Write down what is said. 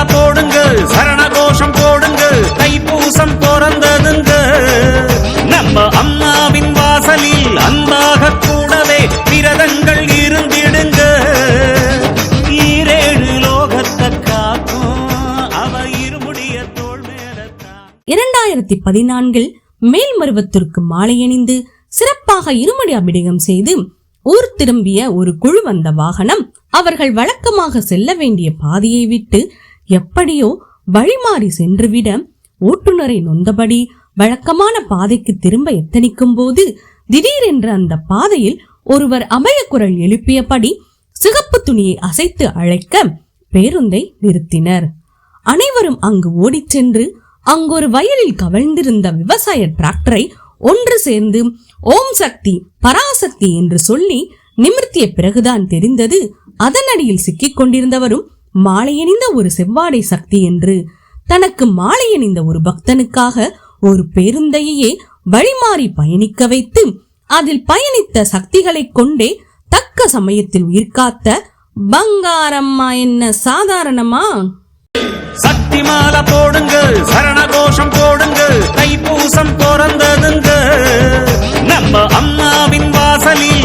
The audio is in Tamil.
மாலை போடுங்க சரண கோஷம் போடுங்க தைப்பூசம் பிறந்ததுங்க நம்ம அம்மாவின் வாசலில் அன்பாக கூடவே விரதங்கள் இருந்திடுங்க. ஈரேழு லோகத்தை காக்கும் அவ இருமுடிய தோள் மேலத்தான் இரண்டாயிரத்தி பதினான்கில் மேல்மருவத்திற்கு மாலை அணிந்து சிறப்பாக இருமடி அபிடேகம் செய்து ஊர் திரும்பிய ஒரு குழு வந்த வாகனம் அவர்கள் வழக்கமாக செல்ல வேண்டிய பாதையை விட்டு எப்படியோ வழிமாறி சென்றுவிட ஓட்டுநரை நொந்தபடி வழக்கமான பாதைக்கு திரும்ப எத்தனிக்கும் போது திடீரென்று அந்த பாதையில் ஒருவர் அமைய குரல் எழுப்பியபடி சிகப்பு துணியை அசைத்து அழைக்க பேருந்தை நிறுத்தினர். அனைவரும் அங்கு ஓடிச் சென்று அங்கொரு வயலில் கவிழ்ந்திருந்த விவசாய டிராக்டரை ஒன்று சேர்ந்து ஓம் சக்தி பராசக்தி என்று சொல்லி நிமிர்த்திய பிறகுதான் தெரிந்தது அதன் அடியில் சிக்கிக் கொண்டிருந்தவரும் மாலையணிந்த ஒரு செவ்வாடை சக்தி என்று தனக்கு மாலையணிந்த ஒரு பக்தனுக்காக ஒரு பேருந்தையே வழிமாறி பயணிக்க வைத்து அதில் பயணித்த சக்திகளைக் கொண்டே தக்க சமயத்தில் உயிர்காத்த பங்காரம்மா என்ன சாதாரணமா? சக்தி மாலை போடுங்க சரண கோஷம் போடுங்க தைப்பூசம் பிறந்ததுங்க நம்ம அம்மாவின் வாசலில்